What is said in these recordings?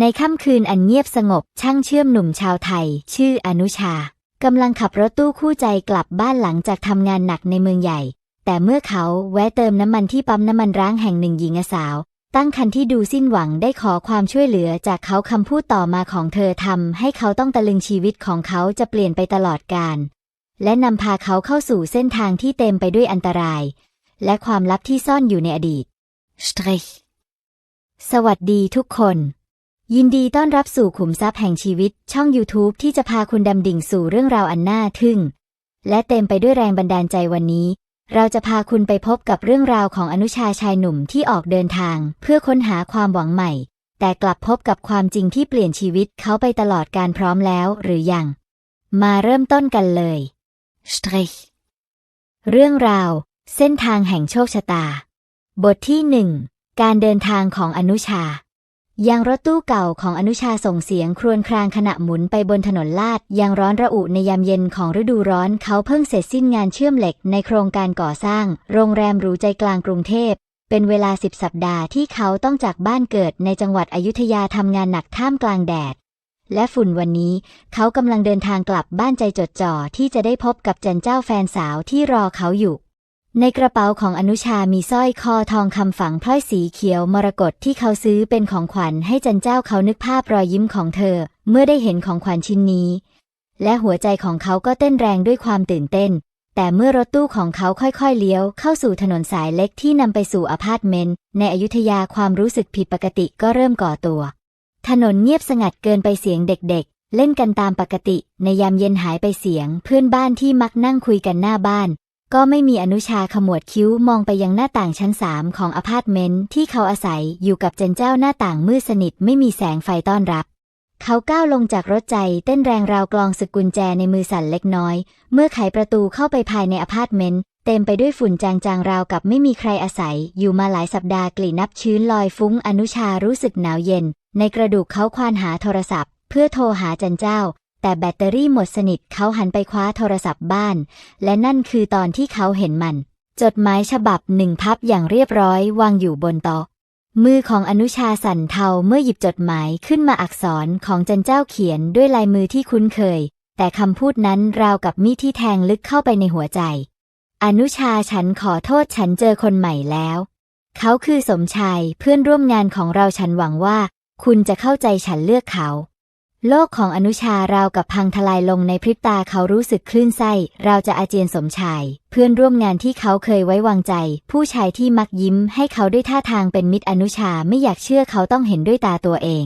ในค่ำคืนอันเงียบสงบ ช่างเชื่อมหนุ่มชาวไทย ชื่ออนุชากำลังขับรถตู้คู่ใจกลับบ้านหลังจากทำงานหนักในเมืองใหญ่ แต่เมื่อเขาแวะเติมน้ำมันที่ปั๊มน้ำมันร้างแห่งหนึ่งหญิงสาว ตั้งคันที่ดูสิ้นหวังได้ขอความช่วยเหลือจากเขาคำพูดต่อมาของเธอทำให้เขาต้องตะลึงชีวิตของเขาจะเปลี่ยนไปตลอดกาลและนำพาเขาเข้าสู่เส้นทางที่เต็มไปด้วยอันตราย และความลับที่ซ่อนอยู่ในอดีต Strich สวัสดีทุกคน ยินดีต้อนรับสู่ขุมทรัพย์แห่งชีวิต ช่อง YouTube ที่จะพาคุณดำดิ่งสู่เรื่องราวอันน่าทึ่ง และเต็มไปด้วยแรงบันดาลใจวันนี้ เราจะพาคุณไปพบกับเรื่องราวของอนุชาชายหนุ่มที่ออกเดินทาง เพื่อค้นหาความหวังใหม่ แต่กลับพบกับความจริงที่เปลี่ยนชีวิตเขาไปตลอดการพร้อมแล้วหรือยัง มาเริ่มต้นกันเลย Strich เรื่องราว เส้นทางแห่งโชคชะตา บทที่หนึ่งการเดินทางของอนุชา ยางรถตู้เก่าของอนุชาส่งเสียงครวญครางขณะหมุนไปบนถนนลาดยังร้อนระอุในยามเย็นของฤดูร้อนเขาเพิ่งเสร็จสิ้นงานเชื่อมเหล็กในโครงการก่อสร้าง โรงแรมหรูใจกลางกรุงเทพ เป็นเวลาสิบสัปดาห์ที่เขาต้องจากบ้านเกิดในจังหวัดอยุธยาทำงานหนักท่ามกลางแดด และฝุ่นวันนี้ เขากำลังเดินทางกลับบ้านใจจดจ่อที่จะได้พบกับจันเจ้าแฟนสาวที่รอเขาอยู่ ในกระเป๋าของอนุชามีสร้อยคอทองคำฝังพลอยสีเขียวมรกตที่เขาซื้อเป็นของขวัญให้จันเจ้าเขานึกภาพรอยยิ้มของเธอ เมื่อได้เห็นของขวัญชิ้นนี้ และหัวใจของเขาก็เต้นแรงด้วยความตื่นเต้น แต่เมื่อรถตู้ของเขาค่อยๆ เลี้ยวเข้าสู่ถนนสายเล็กที่นำไปสู่อพาร์ตเมนต์ในอยุธยาความรู้สึกผิดปกติก็เริ่มก่อตัว ถนนเงียบสงัดเกินไปเสียงเด็กๆ เล่นกันตามปกติ ในยามเย็นหายไปเสียง เพื่อนบ้านที่มักนั่งคุยกันหน้าบ้าน ก็ไม่มีอนุชาขมวดคิ้วมองไปยังหน้าต่างชั้นสามของอพาร์ตเมนต์ที่เขาอาศัยอยู่กับเจนเจ้าหน้าต่างมืดสนิทไม่มีแสงไฟต้อนรับ เขาก้าวลงจากรถใจเต้นแรงราวกลองสกุญแจในมือสั่นเล็กน้อย เมื่อไขประตูเข้าไปภายในอพาร์ตเมนต์เต็มไปด้วยฝุ่นจางๆราวกับไม่มีใครอาศัย อยู่มาหลายสัปดาห์กลิ่นนับชื้นลอยฟุ้งอนุชารู้สึกหนาวเย็น ในกระดูกเขาควานหาโทรศัพท์ เพื่อโทรหาจันเจ้า แต่แบตเตอรี่หมดสนิทเขาหันไปคว้าโทรศัพท์บ้าน และนั่นคือตอนที่เขาเห็นมัน จดหมายฉบับหนึ่งพับอย่างเรียบร้อยวางอยู่บนโต๊ะมือของอนุชาสั่นเทาเมื่อหยิบจดหมายขึ้นมาอักษรของจันเจ้าเขียนด้วยลายมือที่คุ้นเคย แต่คำพูดนั้นราวกับมีดที่แทงลึกเข้าไปในหัวใจ อนุชาฉันขอโทษฉันเจอคนใหม่แล้ว เขาคือสมชายเพื่อนร่วมงานของเราฉันหวังว่า คุณจะเข้าใจฉันเลือกเขา โลกของอนุชาราวกับพังทลายลงในพริบตาเขารู้สึกคลื่นไส้เราจะอาเจียนสมชาย เพื่อนร่วมงานที่เขาเคยไว้วางใจ ผู้ชายที่มักยิ้มให้เขาด้วยท่าทางเป็นมิตรอนุชาไม่อยากเชื่อเขาต้องเห็นด้วยตาตัวเอง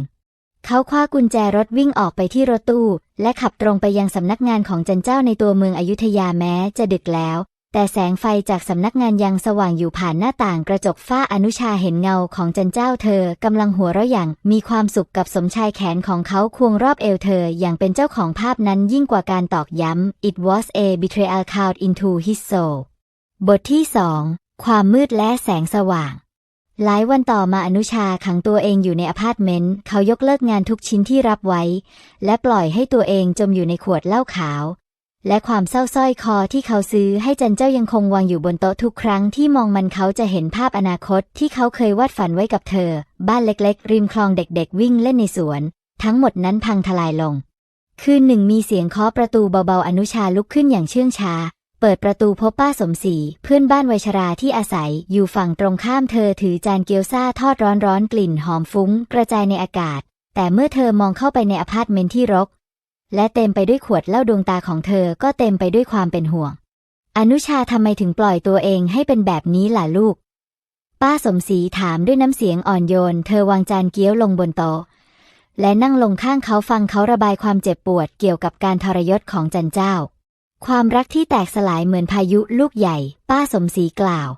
เขาคว้ากุญแจรถวิ่งออกไปที่รถตู้ และขับตรงไปยังสำนักงานของจันเจ้าในตัวเมืองอยุธยาแม้จะดึกแล้ว แต่แสงไฟจากสำนักงานยังสว่างอยู่ผ่านหน้าต่างกระจกฝ้าอนุชาเห็นเงาของจันเจ้าเธอกำลังหัวเราะอย่างมีความสุขกับสมชายแขนของเขาควงรอบเอวเธออย่างเป็นเจ้าของภาพนั้นยิ่งกว่าการตอกย้ำ it was a betrayal count into his soul บทที่สองความมืดและแสงสว่าง หลายวันต่อมาอนุชาขังตัวเองอยู่ในอพาร์ตเมนต์ เขายกเลิกงานทุกชิ้นที่รับไว้ และปล่อยให้ตัวเองจมอยู่ในขวดเหล้าขาว และความเศร้าส้อยคอที่เขาซื้อให้จันเจ้ายังคงวางอยู่บนโต๊ะทุกครั้งที่มองมันเขาจะเห็นภาพอนาคตที่เขาเคยวาดฝันไว้กับเธอ บ้านเล็กๆ ริมคลองเด็กๆ วิ่งเล่นในสวน ทั้งหมดนั้นพังทลายลง คืนหนึ่งมีเสียงเคาะประตูเบาๆ อนุชาลุกขึ้นอย่างเชื่องช้า เปิดประตูพบป้าสมศรีเพื่อนบ้านวัยชราที่อาศัยอยู่ฝั่งตรงข้ามเธอถือจานเกี๊ยวซาทอดร้อนๆกลิ่นหอมฟุ้ง กระจายในอากาศ แต่เมื่อเธอมองเข้าไปในอพาร์ตเมนต์ที่รก และเต็มไปด้วยขวดเหล้าดวงตาของเธอก็เต็มไปด้วยความเป็นห่วง อนุชาทำไมถึงปล่อยตัวเองให้เป็นแบบนี้ล่ะลูก ป้าสมศรีถามด้วยน้ำเสียงอ่อนโยน เธอวางจานเกี๊ยวลงบนโต๊ะและนั่งลงข้างเขาฟังเขาระบายความเจ็บปวดเกี่ยวกับการทรยศของจันเจ้า ความรักที่แตกสลายเหมือนพายุลูกใหญ่ ป้าสมศรีกล่าว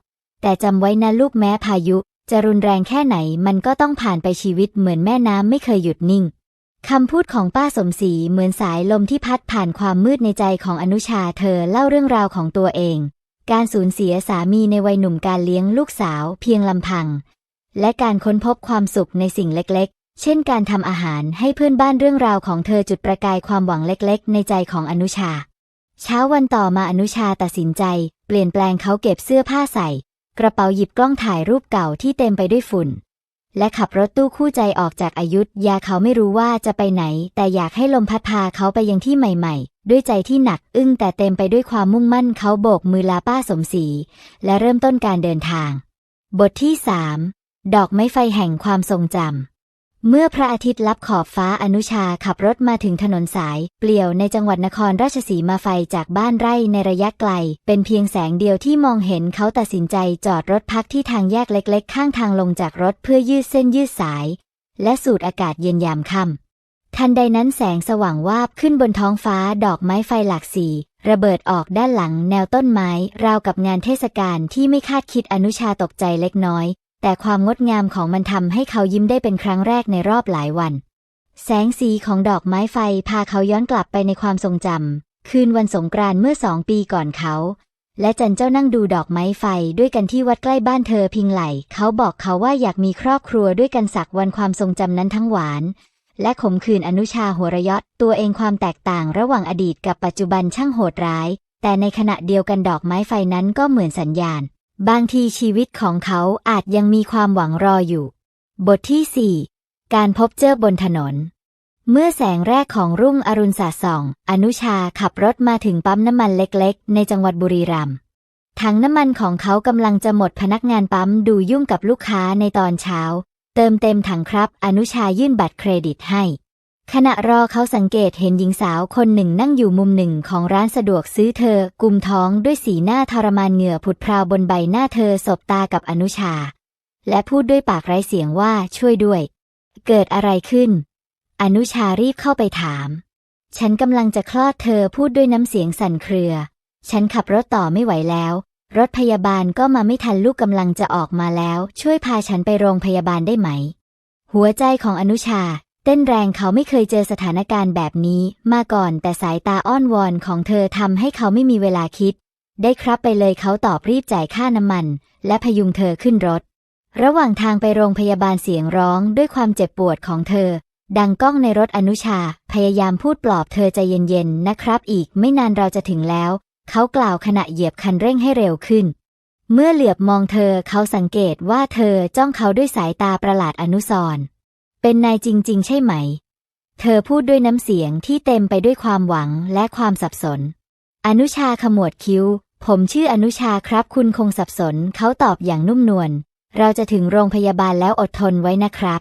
แต่จำไว้นะลูกแม้พายุ จะรุนแรงแค่ไหนมันก็ต้องผ่านไปชีวิตเหมือนแม่น้ำไม่เคยหยุดนิ่ง คำพูดของป้าสมศรีเหมือนสายลมที่พัดผ่านความมืดในใจของอนุชาเธอเล่าเรื่องราวของตัวเอง การสูญเสียสามีในวัยหนุ่มการเลี้ยงลูกสาวเพียงลำพัง และการค้นพบความสุขในสิ่งเล็กๆ เช่นการทำอาหารให้เพื่อนบ้านเรื่องราวของเธอจุดประกายความหวังเล็กๆ ในใจของอนุชา เช้าวันต่อมาอนุชาตัดสินใจ เปลี่ยนแปลงเขาเก็บเสื้อผ้าใส่ กระเป๋าหยิบกล้องถ่ายรูปเก่าที่เต็มไปด้วยฝุ่น และขับรถตู้คู่ใจออกจากอายุธยาเขาไม่รู้ว่าจะไปไหน แต่อยากให้ลมพัดพาเขาไปยังที่ใหม่ๆ ด้วยใจที่หนักอึ้งแต่เต็มไปด้วยความมุ่งมั่นเขาโบกมือลาป้าสมศรีและเริ่มต้นการเดินทาง บทที่สามดอกไม้ไฟแห่งความทรงจำ เมื่อพระอาทิตย์ลับขอบฟ้าอนุชาขับรถมาถึงถนนสาย เปลี่ยวในจังหวัดนครราชสีมาไฟจากบ้านไร่ในระยะไกล เป็นเพียงแสงเดียวที่มองเห็นเขาตัดสินใจจอดรถพักที่ทางแยกเล็กๆ ข้างทางลงจากรถเพื่อยืดเส้นยืดสาย และสูดอากาศเย็นยามค่ำทันใดนั้นแสงสว่างวาบขึ้นบนท้องฟ้าดอกไม้ไฟหลากสีระเบิดออกด้านหลังแนวต้นไม้ ราวกับงานเทศกาลที่ไม่คาดคิดอนุชาตกใจเล็กน้อย แต่ความงดงามของมันทำให้เขายิ้มได้เป็นครั้งแรกในรอบหลายวัน แสงสีของดอกไม้ไฟพาเขาย้อนกลับไปในความทรงจำคืนวันสงกรานต์เมื่อสองปีก่อนเขา และจันเจ้านั่งดูดอกไม้ไฟด้วยกันที่วัดใกล้บ้านเธอพิงไหล เขาบอกเขาว่าอยากมีครอบครัวด้วยกันสักวันความทรงจำนั้นทั้งหวาน และขมขื่นอนุชาหัวระยะตัวเองความแตกต่างระหว่างอดีตกับปัจจุบันช่างโหดร้าย แต่ในขณะเดียวกันดอกไม้ไฟนั้นก็เหมือนสัญญาณ บางทีชีวิตของเขาอาจยังมีความหวังรออยู่ บทที่ 4 การพบเจอบนถนน เมื่อแสงแรกของรุ่งอรุณสาส่อง อนุชาขับรถมาถึงปั๊มน้ำมันเล็กๆ ในจังหวัดบุรีรัมย์ถังน้ำมันของเขากำลังจะหมดพนักงานปั๊มดูยุ่งกับลูกค้าในตอนเช้า เติมเต็มถังครับ อนุชายื่นบัตรเครดิตให้ ขณะรอเขาสังเกตเห็นหญิงสาวคนหนึ่งนั่งอยู่มุมหนึ่งของร้านสะดวกซื้อเธอ กุมท้องด้วยสีหน้าทรมานเหงื่อผุดพราวบนใบหน้าเธอสบตากับอนุชา และพูดด้วยปากไร้เสียงว่าช่วยด้วย เกิดอะไรขึ้น อนุชารีบเข้าไปถาม ฉันกำลังจะคลอดเธอพูดด้วยน้ำเสียงสั่นเครือ ฉันขับรถต่อไม่ไหวแล้ว รถพยาบาลก็มาไม่ทันลูกกำลังจะออกมาแล้ว ช่วยพาฉันไปโรงพยาบาลได้ไหม หัวใจของอนุชา เต้นแรงเขาไม่เคยเจอสถานการณ์แบบนี้มาก่อนแต่สายตาอ้อนวอนของเธอทำให้เขาไม่มีเวลาคิด ได้ครับไปเลยเขาตอบรีบจ่ายค่าน้ำมัน และพยุงเธอขึ้นรถ ระหว่างทางไปโรงพยาบาลเสียงร้องด้วยความเจ็บปวดของเธอ ดังก้องในรถอนุชา พยายามพูดปลอบเธอใจเย็นๆนะครับอีกไม่นานเราจะถึงแล้ว เขากล่าวขณะเหยียบคันเร่งให้เร็วขึ้น เมื่อเหลือบมองเธอเขาสังเกตว่าเธอจ้องเขาด้วยสายตาประหลาดอนุสร์ เป็นนายจริง ๆ ใช่ไหม เธอพูดด้วยน้ำเสียงที่เต็มไปด้วยความหวังและความสับสน อนุชาขมวดคิ้ว ผมชื่ออนุชาครับ คุณคงสับสน เขาตอบอย่างนุ่มนวล เราจะถึงโรงพยาบาลแล้วอดทนไว้นะครับ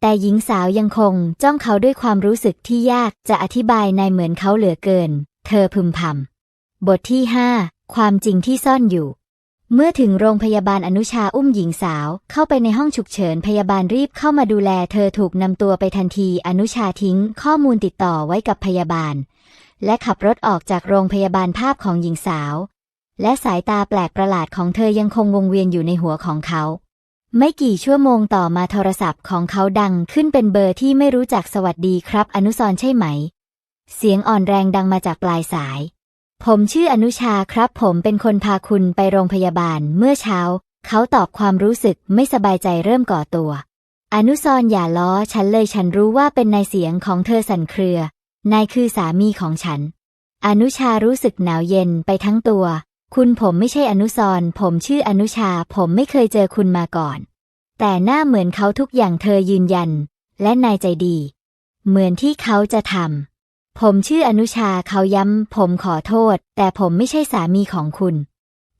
แต่หญิงสาวยังคงจ้องเขาด้วยความรู้สึกที่ยากจะอธิบายในเหมือนเขาเหลือเกิน เธอพึมพำบทที่ห้าความจริงที่ซ่อนอยู่ เมื่อถึงโรงพยาบาลอนุชาอุ้มหญิงสาว เข้าไปในห้องฉุกเฉินพยาบาลรีบเข้ามาดูแล เธอถูกนำตัวไปทันทีอนุชาทิ้ง ข้อมูลติดต่อไว้กับพยาบาล และขับรถออกจากโรงพยาบาลภาพของหญิงสาว และสายตาแปลกประหลาดของเธอยังคงวงเวียนอยู่ในหัวของเขา ไม่กี่ชั่วโมงต่อมาโทรศัพท์ของเขาดังขึ้นเป็นเบอร์ที่ไม่รู้จักสวัสดีครับ อนุสรใช่ไหม เสียงอ่อนแรงดังมาจากปลายสาย ผมชื่ออนุชาครับผมเป็นคนพาคุณไปโรงพยาบาลเมื่อเช้า เขาตอบความรู้สึกไม่สบายใจเริ่มก่อตัว อนุสรณ์อย่าล้อฉันเลยฉันรู้ว่าเป็นนายเสียงของเธอสั่นเครือนายคือสามีของฉัน อนุชารู้สึกหนาวเย็นไปทั้งตัว คุณผมไม่ใช่อนุสรผมชื่ออนุชาผมไม่เคยเจอคุณมาก่อน แต่หน้าเหมือนเขาทุกอย่างเธอยืนยัน และนายใจดี เหมือนที่เขาจะทำ ผมชื่ออนุชาเขาย้ำ ผมขอโทษ แต่ผมไม่ใช่สามีของคุณ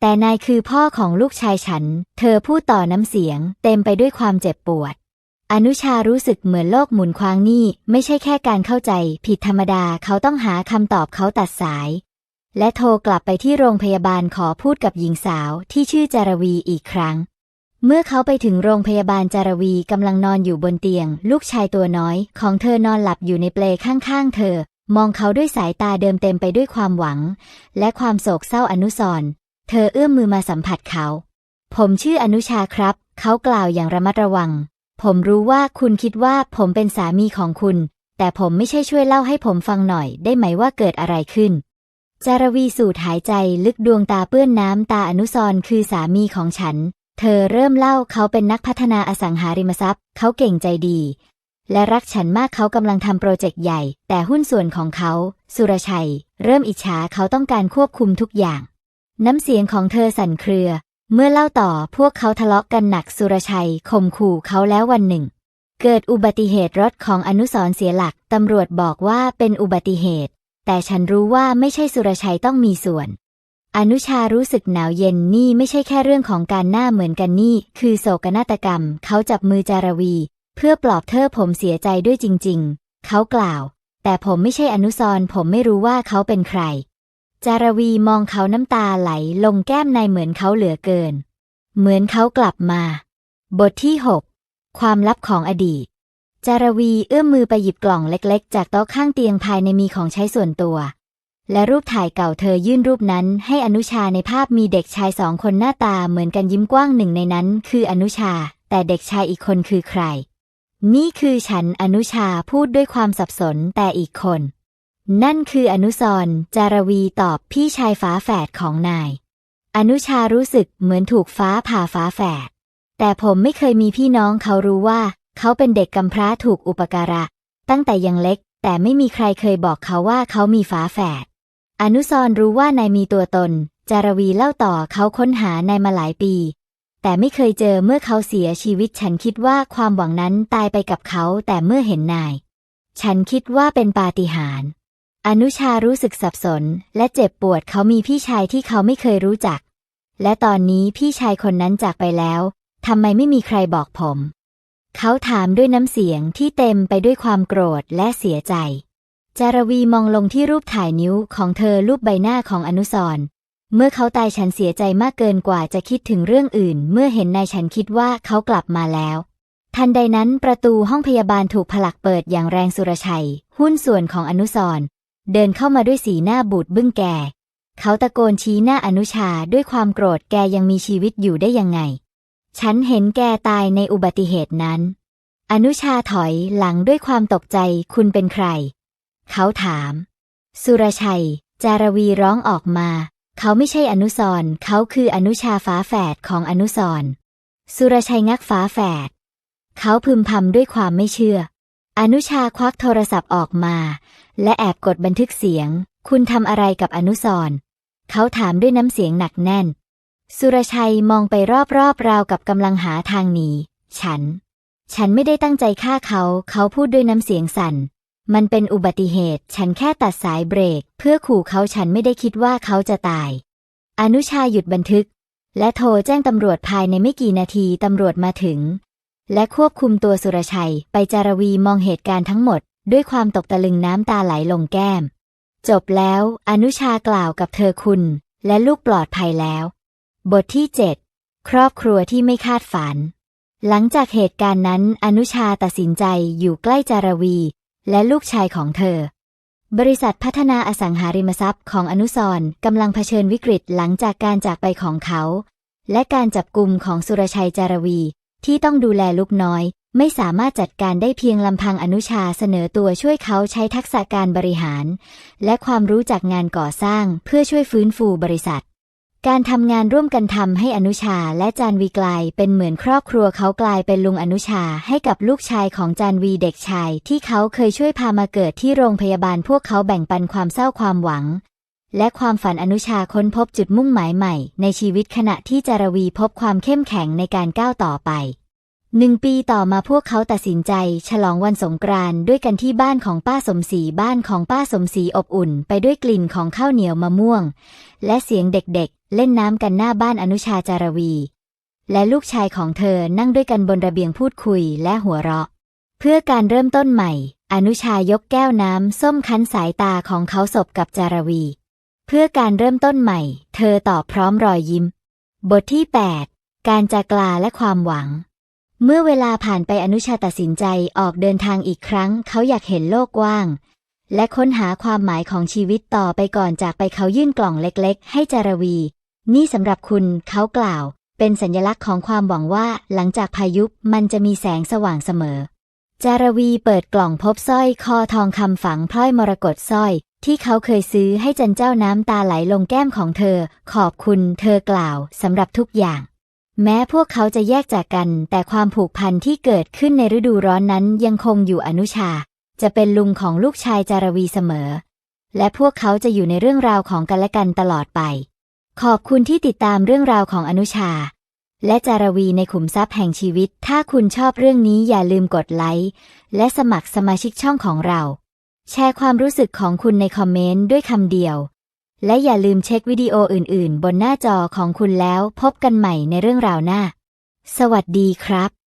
แต่นายคือพ่อของลูกชายฉัน เธอพูดต่อน้ำเสียง เต็มไปด้วยความเจ็บปวด อนุชารู้สึกเหมือนโลกหมุนคว้างนี่ ไม่ใช่แค่การเข้าใจ ผิดธรรมดาเขาต้องหาคำตอบเขาตัดสาย และโทรกลับไปที่โรงพยาบาลขอพูดกับหญิงสาวที่ชื่อจารวีอีกครั้งเมื่อเขาไปถึงโรงพยาบาลจารวีกำลังนอนอยู่บนเตียง ลูกชายตัวน้อย ของเธอนอนหลับอยู่ในเปลข้างๆ เธอ มองเขาด้วยสายตาเดิมเต็มไปด้วยความหวัง และความโศกเศร้าอนุสรเธอเอื้อมมือมาสัมผัสเขา ผมชื่ออนุชาครับ เขากล่าวอย่างระมัดระวัง ผมรู้ว่าคุณคิดว่าผมเป็นสามีของคุณ แต่ผมไม่ใช่ช่วยเล่าให้ผมฟังหน่อย ได้ไหมว่าเกิดอะไรขึ้น จารวีสูดหายใจลึกดวงตาเปื้อนน้ำตาอนุสรคือสามีของฉัน เธอเริ่มเล่าเขาเป็นนักพัฒนาอสังหาริมทรัพย์ เขาเก่งใจดี และรักฉันมากเขากำลังทำโปรเจกต์ใหญ่ แต่หุ้นส่วนของเขา สุรชัย เริ่มอิจฉาเขาต้องการควบคุมทุกอย่าง น้ำเสียงของเธอสั่นเครือ เมื่อเล่าต่อพวกเขาทะเลาะกันหนักสุรชัยข่มขู่เขาแล้ววันหนึ่ง เกิดอุบัติเหตุรถของอนุสรเสียหลักตำรวจบอกว่าเป็นอุบัติเหตุ แต่ฉันรู้ว่าไม่ใช่สุรชัยต้องมีส่วน อนุชารู้สึกหนาวเย็นนี่ไม่ใช่แค่เรื่องของการหน้าเหมือนกันนี่ คือโศกนาฏกรรม เขาจับมือจารวี เพื่อปลอบเธอผมเสียใจด้วยจริง ๆ เขากล่าว แต่ผมไม่ใช่อนุสรผมไม่รู้ว่าเขาเป็นใคร จารวีมองเขาน้ำตาไหลลงแก้มในเหมือนเขาเหลือเกิน เหมือนเขากลับมา บทที่ 6 ความลับของอดีต จารวีเอื้อมมือไปหยิบกล่องเล็ก ๆ จากโต๊ะข้างเตียงภายในมีของใช้ส่วนตัวและรูปถ่ายเก่าเธอยื่นรูปนั้นให้อนุชาในภาพมีเด็กชายสองคนหน้าตาเหมือนกันยิ้มกว้างหนึ่งในนั้นคืออนุชา แต่เด็กชายอีกคนคือใคร นี่คือฉันอนุชาพูดด้วยความสับสนแต่อีกคน นั่นคืออนุสรจารวีตอบพี่ชายฝาแฝดของนาย อนุชารู้สึกเหมือนถูกฟ้าผ่าฟ้าแฝด แต่ผมไม่เคยมีพี่น้องเขารู้ว่า เขาเป็นเด็กกำพร้าถูกอุปการะ ตั้งแต่ยังเล็ก แต่ไม่มีใครเคยบอกเขาว่าเขามีฝาแฝด อนุสรรู้ว่านายมีตัวตน จารวีเล่าต่อเขาค้นหานายมาหลายปี แต่ไม่เคยเจอเมื่อเขาเสียชีวิตฉันคิดว่าความหวังนั้นตายไปกับเขาแต่เมื่อเห็นนาย ฉันคิดว่าเป็นปาฏิหาริย์อนุชารู้สึกสับสน และเจ็บปวดเขามีพี่ชายที่เขาไม่เคยรู้จัก และตอนนี้พี่ชายคนนั้นจากไปแล้วทำไมไม่มีใครบอกผม เขาถามด้วยน้ำเสียงที่เต็มไปด้วยความโกรธและเสียใจจารวีมองลงที่รูปถ่ายนิ้วของเธอรูปใบหน้าของอนุสร เมื่อเขาตายฉันเสียใจมากเกินกว่าจะคิดถึงเรื่องอื่น เมื่อเห็นนายฉันคิดว่าเขากลับมาแล้ว ทันใดนั้นประตูห้องพยาบาลถูกผลักเปิดอย่างแรงสุรชัย หุ้นส่วนของอนุสรเดินเข้ามาด้วยสีหน้าบูดบึ้งแก เขาตะโกนชี้หน้าอนุชาด้วยความโกรธแกยังมีชีวิตอยู่ได้ยังไง ฉันเห็นแกตายในอุบัติเหตุนั้น อนุชาถอยหลังด้วยความตกใจคุณเป็นใคร เขาถาม สุรชัย จารวีร้องออกมา เขาไม่ใช่อนุสรเขาคืออนุชาฟ้าแฝดของอนุสรสุรชัยงักฟ้าแฝด เขาพึมพำด้วยความไม่เชื่อ อนุชาควักโทรศัพท์ออกมา และแอบกดบันทึกเสียง คุณทำอะไรกับอนุสรเขาถามด้วยน้ำเสียงหนักแน่น สุรชัยมองไปรอบๆราวกับกำลังหาทางหนี ฉัน ฉันไม่ได้ตั้งใจฆ่าเขา เขาพูดด้วยน้ำเสียงสั่น มันเป็นอุบัติเหตุ ฉันแค่ตัดสายเบรก เพื่อขู่เขาฉันไม่ได้คิดว่าเขาจะตาย อนุชาหยุดบันทึก และโทรแจ้งตำรวจภายในไม่กี่นาทีตำรวจมาถึง และควบคุมตัวสุรชัย ไปจารวีมองเหตุการณ์ทั้งหมด ด้วยความตกตะลึงน้ำตาไหลลงแก้ม จบแล้วอนุชากล่าวกับเธอคุณ และลูกปลอดภัยแล้ว บทที่ 7 ครอบครัวที่ไม่คาดฝันหลังจากเหตุการณ์นั้นอนุชาตัดสินใจอยู่ใกล้จารวี และลูกชายของเธอ บริษัทพัฒนาอสังหาริมทรัพย์ของอนุสรกำลังเผชิญวิกฤตหลังจากการจากไปของเขา และการจับกลุ่มของสุรชัยจารวี ที่ต้องดูแลลูกน้อย ไม่สามารถจัดการได้เพียงลำพังอนุชาเสนอตัวช่วยเขาใช้ทักษะการบริหาร และความรู้จากงานก่อสร้างเพื่อช่วยฟื้นฟูบริษัท การทำงานร่วมกันทำให้อนุชาและจานวีกลายเป็นเหมือนครอบครัวเขากลายเป็นลุงอนุชาให้กับลูกชายของจานวีเด็กชาย ที่เขาเคยช่วยพามาเกิดที่โรงพยาบาลพวกเขาแบ่งปันความเศร้าความหวัง และความฝันอนุชาค้นพบจุดมุ่งหมายใหม่ ในชีวิตขณะที่จารวีพบความเข้มแข็งในการก้าวต่อไปหนึ่งปีต่อมาพวกเขาตัดสินใจ ฉลองวันสงกรานต์ด้วยกันที่บ้านของป้าสมศรีบ้านของป้าสมศรีอบอุ่น ไปด้วยกลิ่นของข้าวเหนียวมะม่วง และเสียงเด็ก เล่นน้ำกันหน้าบ้านอนุชาจารวี และลูกชายของเธอนั่งด้วยกันบนระเบียงพูดคุยและหัวเราะ เพื่อการเริ่มต้นใหม่ อนุชายกแก้วน้ำส้มคั้นสายตาของเขาสบกับจารวี เพื่อการเริ่มต้นใหม่ เธอตอบพร้อมรอยยิ้ม บทที่ 8 การจากลาและความหวัง เมื่อเวลาผ่านไปอนุชาตัดสินใจออกเดินทางอีกครั้ง เขาอยากเห็นโลกกว้างและค้นหาความหมายของชีวิตต่อไปก่อนจากไปเขายื่นกล่องเล็กๆ ให้จารวี นี่สำหรับคุณเขากล่าว เป็นสัญลักษณ์ของความหวังว่าหลังจากพายุมันจะมีแสงสว่างเสมอ จารวีเปิดกล่องพบสร้อยคอทองคำฝังพลอยมรกตสร้อย ที่เขาเคยซื้อให้จันเจ้าน้ำตาไหลลงแก้มของเธอ ขอบคุณเธอกล่าวสำหรับทุกอย่าง แม้พวกเขาจะแยกจากกัน แต่ความผูกพันที่เกิดขึ้นในฤดูร้อนนั้นยังคงอยู่อนุชา จะเป็นลุงของลูกชายจารวีเสมอ และพวกเขาจะอยู่ในเรื่องราวของกันและกันตลอดไป ขอบคุณที่ติดตามเรื่องราวของอนุชา และจารวีในขุมทรัพย์แห่งชีวิต ถ้าคุณชอบเรื่องนี้อย่าลืมกดไลค์และสมัครสมาชิกช่องของเรา แชร์ความรู้สึกของคุณในคอมเมนต์ด้วยคำเดียว และอย่าลืมเช็ควิดีโออื่น ๆ บนหน้าจอของคุณแล้วพบกันใหม่ในเรื่องราวหน้า สวัสดีครับ